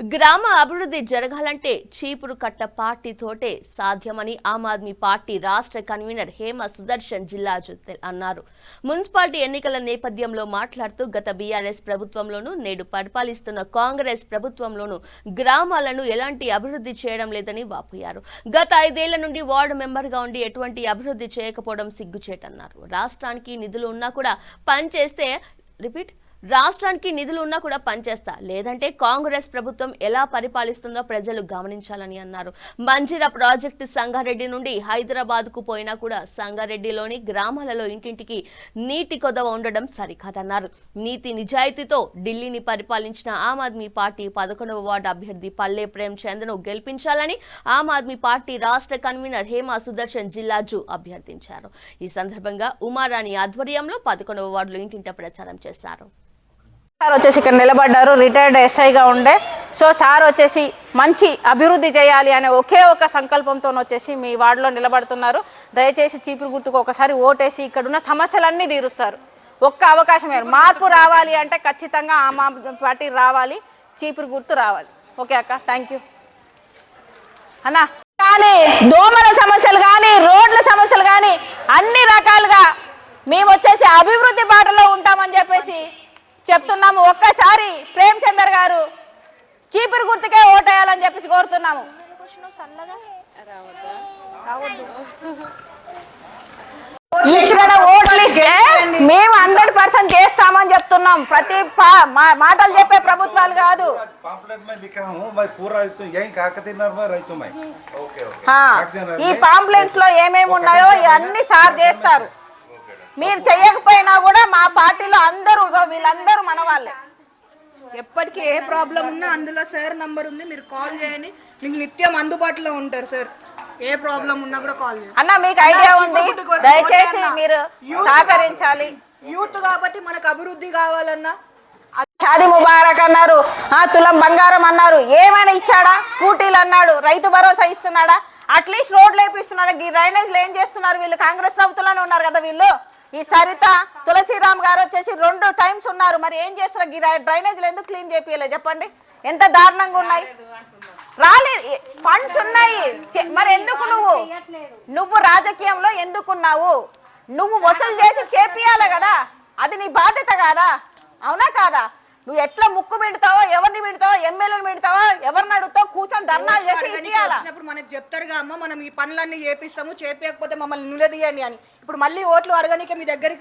గ్రామ అభివృద్ధి జరగాలంటే చీపురు కట్ట పార్టీతోటే సాధ్యమని ఆమ్ ఆద్మీ పార్టీ రాష్ట్ర కన్వీనర్ హేమ సుదర్శన్ జిల్లా అన్నారు. మున్సిపాలిటీ ఎన్నికల నేపథ్యంలో మాట్లాడుతూ గత బీఆర్ఎస్ ప్రభుత్వంలోనూ నేడు పరిపాలిస్తున్న కాంగ్రెస్ ప్రభుత్వంలోనూ గ్రామాలను ఎలాంటి అభివృద్ధి చేయడం లేదని వాపోయారు. గత ఐదేళ్ళ నుండి వార్డు మెంబర్గా ఉండి ఎటువంటి అభివృద్ధి చేయకపోవడం సిగ్గుచేటన్నారు. రాష్ట్రానికి నిధులు ఉన్నా కూడా పనిచేస్తే రిపీట్ రాష్ట్రానికి నిధులు ఉన్నా కూడా పనిచేస్తా. లేదంటే కాంగ్రెస్ ప్రభుత్వం ఎలా పరిపాలిస్తుందో ప్రజలు గమనించాలని అన్నారు. మంజిరా ప్రాజెక్టు సంగారెడ్డి నుండి హైదరాబాద్కు పోయినా కూడా సంగారెడ్డిలోని గ్రామాలలో ఇంటింటికి నీటి కొదవ ఉండడం సరికాదన్నారు. నీతి నిజాయితీతో ఢిల్లీని పరిపాలించిన ఆమ్ ఆద్మీ పార్టీ పదకొండవ వార్డు అభ్యర్థి పల్లె ప్రేమ్ చంద్ను గెలిపించాలని ఆమ్ ఆద్మీ పార్టీ రాష్ట్ర కన్వీనర్ హేమా సుదర్శన్ జిల్లాజు అభ్యర్థించారు. ఈ సందర్భంగా ఉమారాణి ఆధ్వర్యంలో పదకొండవ వార్డులో ఇంటింట ప్రచారం చేశారు. సార్ వచ్చేసి ఇక్కడ నిలబడ్డారు రిటైర్డ్ ఎస్ఐగా ఉండే. సో సార్ వచ్చేసి మంచి అభివృద్ధి చేయాలి అనే ఒకే ఒక సంకల్పంతో వచ్చేసి మీ వార్డులో నిలబడుతున్నారు. దయచేసి చీపురు గుర్తుకు ఒకసారి ఓటేసి ఇక్కడ ఉన్న సమస్యలన్నీ తీరుస్తారు. ఒక్క అవకాశం. మార్పు రావాలి అంటే ఖచ్చితంగా ఆమ్ ఆద్మీ పార్టీ రావాలి చీపురు గుర్తు రావాలి. ఓకే అక్క థ్యాంక్ యూ అన్నా కానీ దోమల సమస్యలు కానీ రోడ్ల సమస్యలు కానీ అన్ని రకాలుగా మేము వచ్చేసి అభివృద్ధి బాటలో ఉంటామని చెప్పేసి చెప్తున్నాము ఒక్కసారి ప్రేమ్ చందర్ గారు. చీపురు గుర్తుకే ఓటేయాలని చెప్పేసి కోరుతున్నాము. మేము హండ్రెడ్ పర్సెంట్ చేస్తామని చెప్తున్నాం. ప్రతి మాటలు చెప్పే ప్రభుత్వాలు కాదు. ఈ పాంప్లెంట్స్లో ఏమేమి ఉన్నాయో ఇవన్నీ సార్ చేస్తారు. మీరు చేయకపోయినా కూడా మా పార్టీలో అందరూ ఇగో వీళ్ళందరూ మన వాళ్ళే. ఎప్పటికీ ఏ ప్రాబ్లం ఉన్నా అందులో సార్ నంబర్ ఉంది మీరు కాల్ చేయండి. మీకు నిత్యం అందుబాటులో ఉంటారు సార్. ఏ ప్రాబ్లం ఉన్నా కూడా కాల్ చేయండి. అన్న మీకు ఐడియా ఉంది? దయచేసి మీరు సహకరించాలి. యూత్ కాబట్టి మనకు అభివృద్ధి కావాలన్నా. షాది ముబారక్ అన్నారు. ఆ తులం బంగారం అన్నారు. ఏమైనా ఇచ్చాడా? స్కూటీలు అన్నాడు. రైతు భరోసా ఇస్తున్నాడా? అట్లీస్ట్ రోడ్లు వేపిస్తున్నాడు? ఈ డ్రైనేజ్లు ఏం చేస్తున్నారు వీళ్ళు? కాంగ్రెస్ ప్రభుత్వంలోనే ఉన్నారు కదా వీళ్ళు? ఈ సరిత తులసిరామ్ గారు వచ్చేసి రెండు టైమ్స్ ఉన్నారు. మరి ఏం చేస్తున్నారు? ఈ డ్రైనేజ్లు ఎందుకు క్లీన్ చేపియలే చెప్పండి. ఎంత దారుణంగా ఉన్నాయి? రాలేదు. ఫండ్స్ ఉన్నాయి. మరి ఎందుకు నువ్వు? నువ్వు రాజకీయంలో ఎందుకున్నావు? నువ్వు వసూలు చేసి చేపియాలి కదా. అది నీ బాధ్యత కాదా? అవునా కాదా? నువ్వు ఎట్లా ముక్కు మిడతావో ఎవరిని మిడతావో ఎమ్మెల్యేని మిడతావో ఎవరిని అడుగుతావు కూర్చొని ధర్నాలు చేసి వచ్చినప్పుడు మనకు చెప్తారుగా అమ్మ మనం ఈ పనులన్నీ చేపిస్తాము చేపించకపోతే మమ్మల్ని నిలదీయని అని. ఇప్పుడు మళ్ళీ ఓట్లు అడగనీకి మీ దగ్గరికి